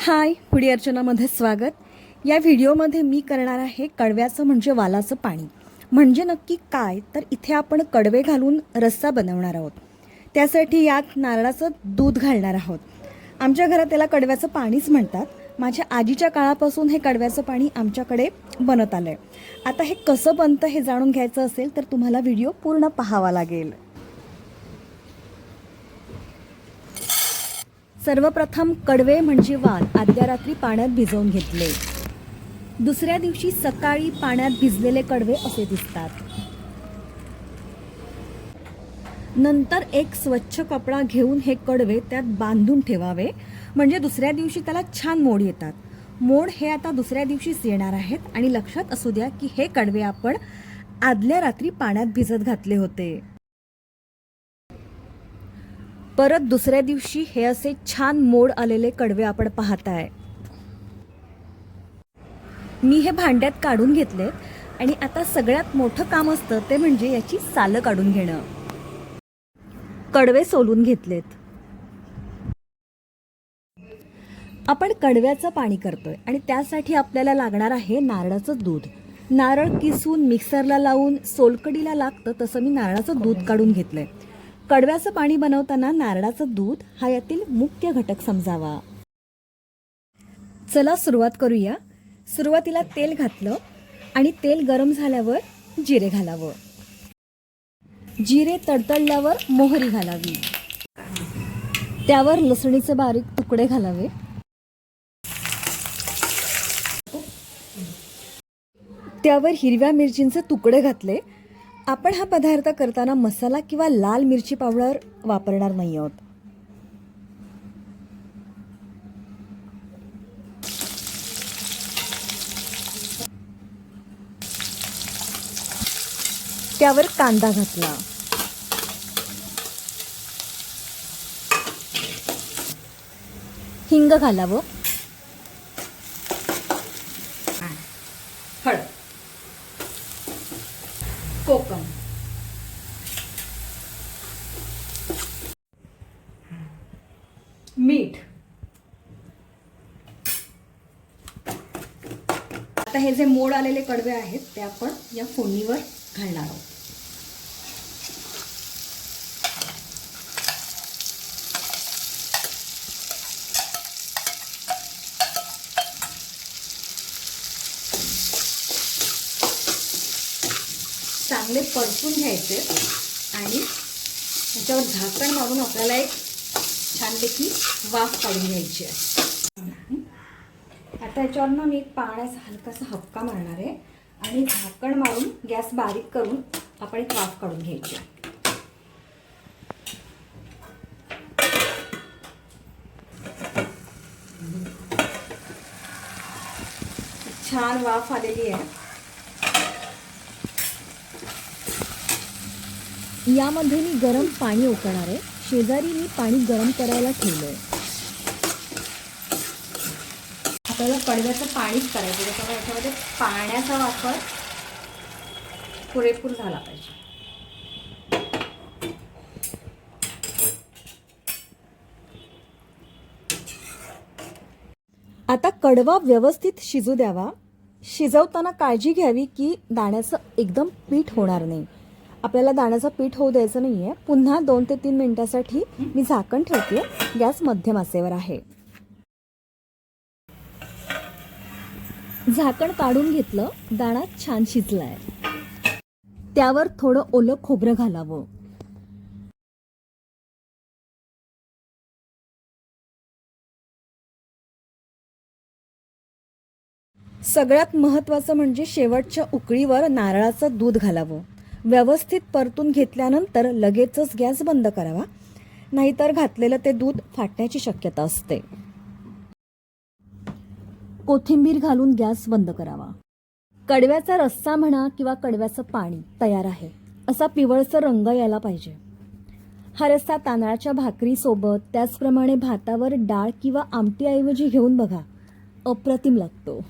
हाय पुढी अर्चनामध्ये स्वागत. या व्हिडिओमध्ये मी करणार आहे कडव्याचं म्हणजे वालाचं पाणी. म्हणजे नक्की काय? तर इथे आपण कडवे घालून रस्सा बनवणार आहोत. त्यासाठी यात नारळाचं दूध घालणार आहोत. आमच्या घरात त्याला कडव्याचं पाणीच म्हणतात. माझ्या आजीच्या काळापासून हे कडव्याचं पाणी आमच्याकडे बनत आलं आहे आता हे कसं बनतं हे जाणून घ्यायचं असेल तर तुम्हाला व्हिडिओ पूर्ण पाहावा लागेल. सर्वप्रथम कडवे म्हणजे वाल आदल्या रात्री पाण्यात भिजवून घेतले. दुसऱ्या दिवशी सकाळी पाण्यात भिजलेले कडवे असे दिसतात. नंतर एक स्वच्छ कपडा घेऊन हे कडवे त्यात बांधून ठेवावे. म्हणजे दुसऱ्या दिवशी त्याला छान मोड येतात. मोड हे आता दुसऱ्या दिवशीच येणार आहेत आणि लक्षात असू द्या की हे कडवे आपण आदल्या रात्री पाण्यात भिजत घातले होते. परत दुसऱ्या दिवशी हे असे छान मोड आलेले कडवे आपण पाहताय. मी हे भांड्यात काढून घेतलेत आणि आता सगळ्यात मोठं काम असतं ते म्हणजे याची सालं काढून घेणं. कडवे सोलून घेतलेत. आपण कडव्याचं पाणी करतोय आणि त्यासाठी आपल्याला लागणार आहे नारळाचं दूध. नारळ किसून मिक्सरला लावून सोलकडीला लागतं तसं मी नारळाचं दूध काढून घेतलंय. कडव्याचं पाणी बनवताना नारळाचं दूध हा यातील मुख्य घटक समजावा. चला सुरुवात करूया. सुरुवातीला तेल घातलं आणि तेल गरम झाल्यावर जिरे घालावं. जिरे तडतडल्यावर मोहरी घालावी. त्यावर लसणीचे बारीक तुकडे घालावे. त्यावर हिरव्या मिरचींचे तुकडे घातले आपण हा पदार्थ करताना मसाला किंवा लाल मिरची पावडर वापरणार नाही आहोत. त्यावर कांदा घातला. हिंग घालावं. मीठ. आता हे जे मोड आलेले कडवे आहेत ते आपण या फोडणीवर घालणार आहोत. चांगले परतून घ्यायचे आणि त्याच्यावर झाकण मारून आपल्याला एक छानपैकी वाफ काढून घ्यायची आहे. आता याच्यावर मी एक पाण्याचा हलकासा हपका मारणार आहे आणि झाकण मारून गॅस बारीक करून आपण एक वाफ काढून घ्यायची आहे. छान वाफ आलेली आहे. यामध्ये मी गरम पाणी उकळणार आहे. शेजारी मी पाणी गरम करायला ठेवलंय. आपल्याला कडव्याचं पाणीच करायचं त्याच्यामुळे याच्यामध्ये पाण्याचा वापर पुरेपूर झाला पाहिजे. आता कडवा व्यवस्थित शिजू द्यावा. शिजवताना काळजी घ्यावी की दाण्याचं एकदम पीठ होणार नाही. आपल्याला दाण्याचं पीठ होऊ द्यायचं नाही आहे पुन्हा दोन ते तीन मिनिटासाठी मी झाकण ठेवते गॅस मध्यम आचेवर आहे. झाकण काढून घेतलं दाणा छान शिजलाय. त्यावर थोडं ओलं खोबरं घालावं. सगळ्यात महत्त्वाचं म्हणजे शेवटच्या उकळीवर नारळाचं दूध घालावं. व्यवस्थित परतून घेतल्यानंतर लगेचच गॅस बंद करावा. नाहीतर घातलेलं ते दूध फाटण्याची शक्यता असते. कोथिंबीर घालून गॅस बंद करावा. कडव्याचा रस्सा म्हणा किंवा कडव्याचं पाणी तयार आहे. असा पिवळसर रंग यायला पाहिजे. हा रस्सा तांदळाच्या भाकरीसोबत त्याचप्रमाणे भातावर डाळ किंवा आमटीऐवजी घेऊन बघा. अप्रतिम लागतो.